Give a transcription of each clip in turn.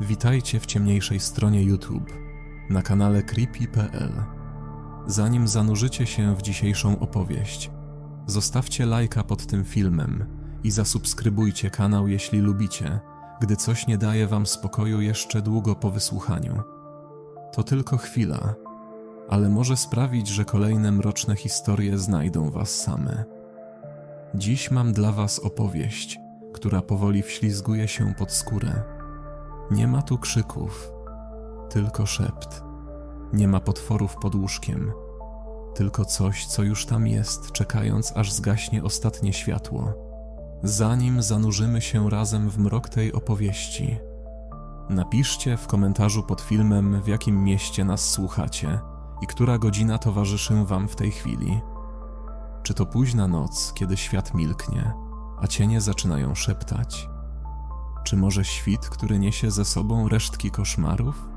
Witajcie w ciemniejszej stronie YouTube, na kanale Creepy.pl. Zanim zanurzycie się w dzisiejszą opowieść, zostawcie lajka pod tym filmem i zasubskrybujcie kanał, jeśli lubicie, gdy coś nie daje wam spokoju jeszcze długo po wysłuchaniu. To tylko chwila, ale może sprawić, że kolejne mroczne historie znajdą was same. Dziś mam dla was opowieść, która powoli wślizguje się pod skórę. Nie ma tu krzyków, tylko szept. Nie ma potworów pod łóżkiem, tylko coś, co już tam jest, czekając aż zgaśnie ostatnie światło. Zanim zanurzymy się razem w mrok tej opowieści, napiszcie w komentarzu pod filmem, w jakim mieście nas słuchacie i która godzina towarzyszy Wam w tej chwili. Czy to późna noc, kiedy świat milknie, a cienie zaczynają szeptać? Czy może świt, który niesie ze sobą resztki koszmarów?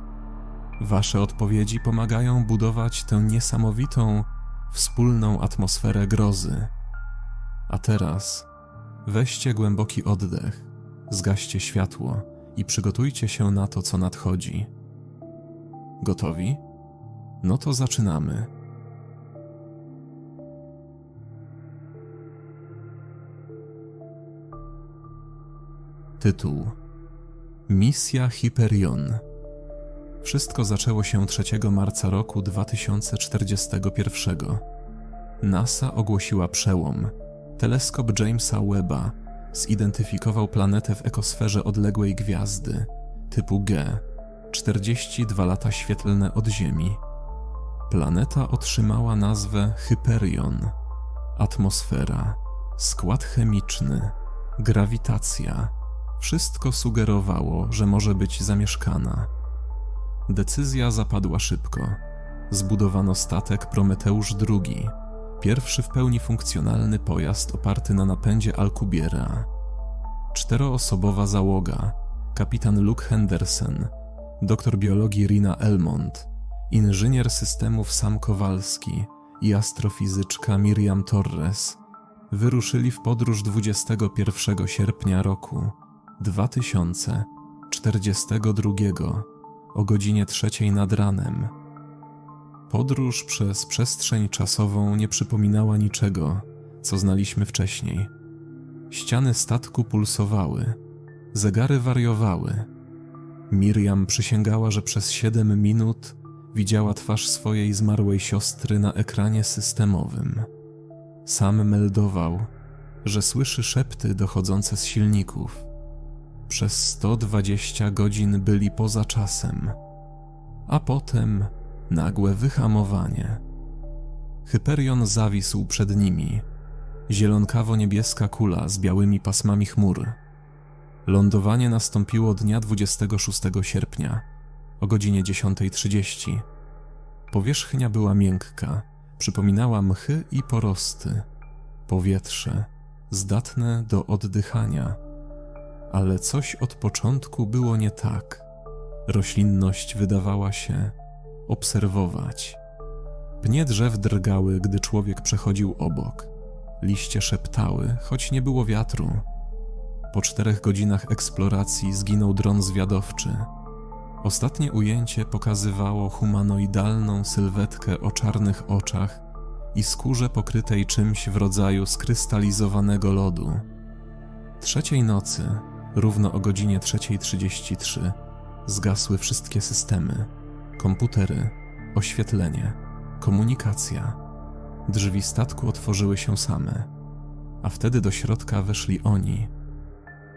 Wasze odpowiedzi pomagają budować tę niesamowitą, wspólną atmosferę grozy. A teraz weźcie głęboki oddech, zgaście światło i przygotujcie się na to, co nadchodzi. Gotowi? No to zaczynamy. Tytuł Misja Hyperion Wszystko zaczęło się 3 marca roku 2041. NASA ogłosiła przełom. Teleskop Jamesa Webba zidentyfikował planetę w ekosferze odległej gwiazdy typu G, 42 lata świetlne od Ziemi. Planeta otrzymała nazwę Hyperion. Atmosfera, skład chemiczny, grawitacja wszystko sugerowało, że może być zamieszkana. Decyzja zapadła szybko. Zbudowano statek Prometeusz II, pierwszy w pełni funkcjonalny pojazd oparty na napędzie Alcubierra. Czteroosobowa załoga, kapitan Luke Henderson, doktor biologii Rina Elmont, inżynier systemów Sam Kowalski i astrofizyczka Miriam Torres wyruszyli w podróż 21 sierpnia roku 2042 o godzinie trzeciej nad ranem. Podróż przez przestrzeń czasową nie przypominała niczego, co znaliśmy wcześniej. Ściany statku pulsowały, zegary wariowały. Miriam przysięgała, że przez siedem minut widziała twarz swojej zmarłej siostry na ekranie systemowym. Sam meldował, że słyszy szepty dochodzące z silników. Przez 120 godzin byli poza czasem, a potem nagłe wyhamowanie. Hyperion zawisł przed nimi, zielonkawo-niebieska kula z białymi pasmami chmur. Lądowanie nastąpiło dnia 26 sierpnia o godzinie 10.30. Powierzchnia była miękka, przypominała mchy i porosty, powietrze zdatne do oddychania ale coś od początku było nie tak. Roślinność wydawała się obserwować. Pnie drzew drgały, gdy człowiek przechodził obok. Liście szeptały, choć nie było wiatru. Po czterech godzinach eksploracji zginął dron zwiadowczy. Ostatnie ujęcie pokazywało humanoidalną sylwetkę o czarnych oczach i skórze pokrytej czymś w rodzaju skrystalizowanego lodu. Trzeciej nocy Równo o godzinie 3.33 zgasły wszystkie systemy, komputery, oświetlenie, komunikacja. Drzwi statku otworzyły się same, a wtedy do środka weszli oni.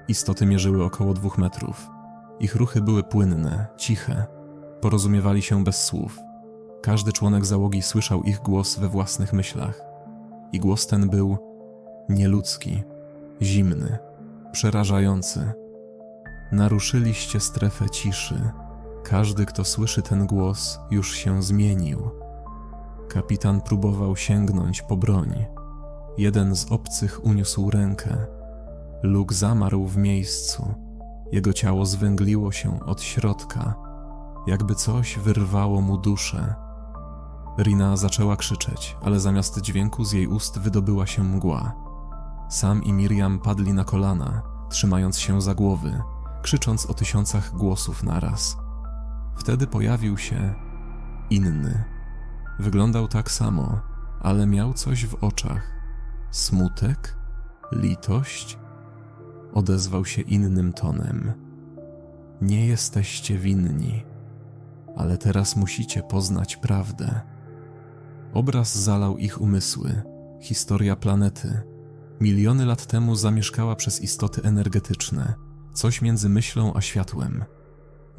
Istoty mierzyły około dwóch metrów. Ich ruchy były płynne, ciche, porozumiewali się bez słów. Każdy członek załogi słyszał ich głos we własnych myślach. I głos ten był nieludzki, zimny przerażający. Naruszyliście strefę ciszy. Każdy, kto słyszy ten głos, już się zmienił. Kapitan próbował sięgnąć po broń. Jeden z obcych uniósł rękę. Luke zamarł w miejscu. Jego ciało zwęgliło się od środka, jakby coś wyrwało mu duszę. Rina zaczęła krzyczeć, ale zamiast dźwięku z jej ust wydobyła się mgła. Sam i Miriam padli na kolana, trzymając się za głowy, krzycząc o tysiącach głosów naraz. Wtedy pojawił się inny. Wyglądał tak samo, ale miał coś w oczach. Smutek? Litość? Odezwał się innym tonem. Nie jesteście winni, ale teraz musicie poznać prawdę. Obraz zalał ich umysły. Historia planety. Miliony lat temu zamieszkała przez istoty energetyczne, coś między myślą a światłem.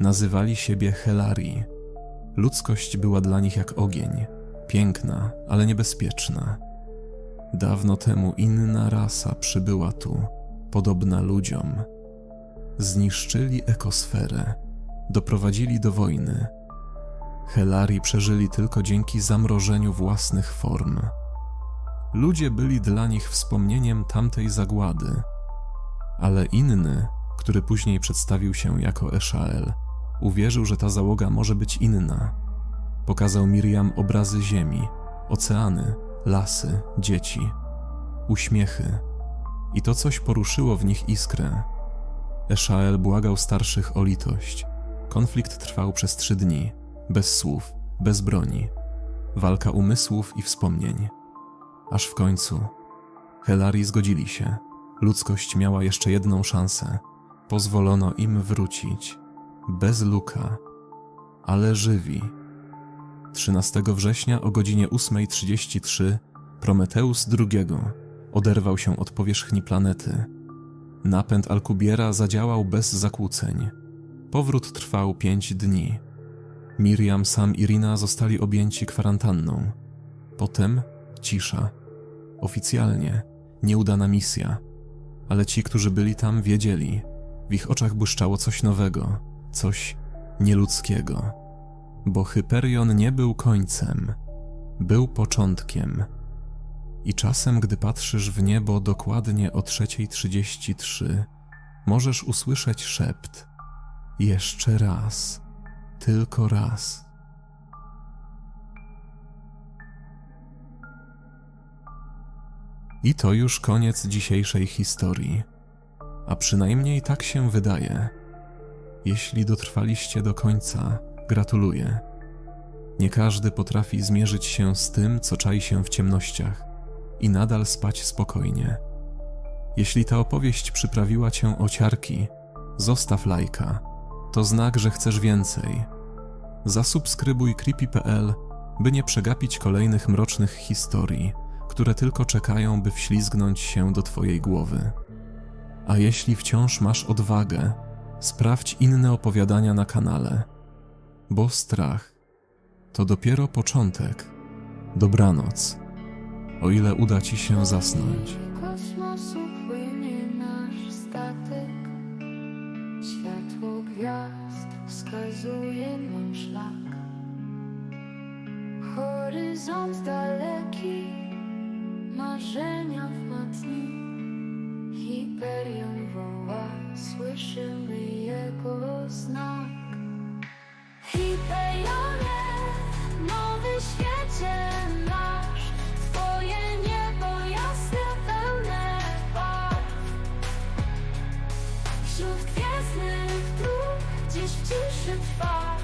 Nazywali siebie Helari. Ludzkość była dla nich jak ogień, piękna, ale niebezpieczna. Dawno temu inna rasa przybyła tu, podobna ludziom. Zniszczyli ekosferę, doprowadzili do wojny. Helari przeżyli tylko dzięki zamrożeniu własnych form. Ludzie byli dla nich wspomnieniem tamtej zagłady, ale inny, który później przedstawił się jako Eshael, uwierzył, że ta załoga może być inna. Pokazał Miriam obrazy ziemi, oceany, lasy, dzieci, uśmiechy. I to coś poruszyło w nich iskrę. Eshael błagał starszych o litość. Konflikt trwał przez trzy dni, bez słów, bez broni. Walka umysłów i wspomnień. Aż w końcu Helari zgodzili się. Ludzkość miała jeszcze jedną szansę. Pozwolono im wrócić. Bez luka, ale żywi. 13 września o godzinie 8.33 Prometeus II oderwał się od powierzchni planety. Napęd Alkubiera zadziałał bez zakłóceń. Powrót trwał pięć dni. Miriam, Sam i Rina zostali objęci kwarantanną. Potem cisza. Oficjalnie nieudana misja, ale ci, którzy byli tam, wiedzieli. W ich oczach błyszczało coś nowego, coś nieludzkiego. Bo Hyperion nie był końcem, był początkiem. I czasem, gdy patrzysz w niebo dokładnie o 3.33, możesz usłyszeć szept. Jeszcze raz, tylko raz. I to już koniec dzisiejszej historii. A przynajmniej tak się wydaje. Jeśli dotrwaliście do końca, gratuluję. Nie każdy potrafi zmierzyć się z tym, co czai się w ciemnościach i nadal spać spokojnie. Jeśli ta opowieść przyprawiła cię o ciarki, zostaw lajka. To znak, że chcesz więcej. Zasubskrybuj creepy.pl, by nie przegapić kolejnych mrocznych historii, które tylko czekają, by wślizgnąć się do twojej głowy. A jeśli wciąż masz odwagę, sprawdź inne opowiadania na kanale, bo strach to dopiero początek. Dobranoc, o ile uda ci się zasnąć. nasz statek. Światło gwiazd wskazuje nam szlak. Horyzont daleki, trwa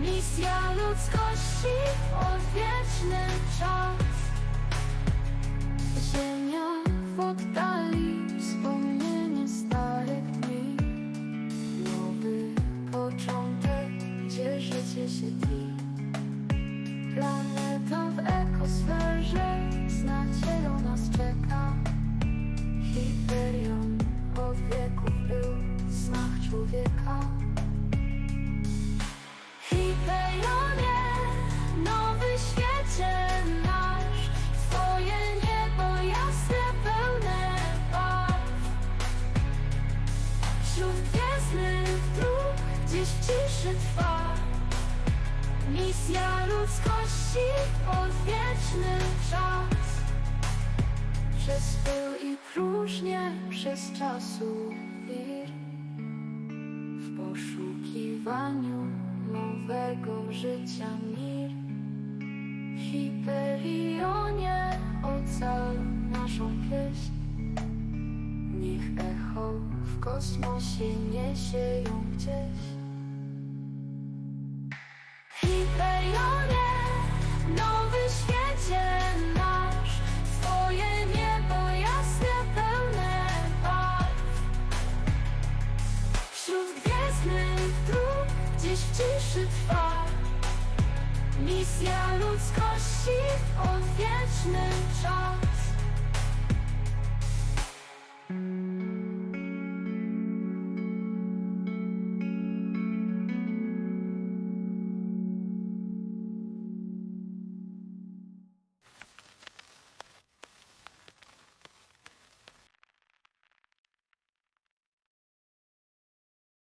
Misja ludzkości, odwieczny czas. Ziemia w oddali, wspomnienie starych dni. Nowy początek, gdzie życie się tli. Planeta w ekosferze, Misja ludzkości, odwieczny czas. Przez pył i próżnię, przez czasu wir. W poszukiwaniu nowego życia mir. Hiperionie, ocal naszą pieśń. Echo w kosmosie niesie ją gdzieś. Trwa? Misja ludzkości, odwieczny czas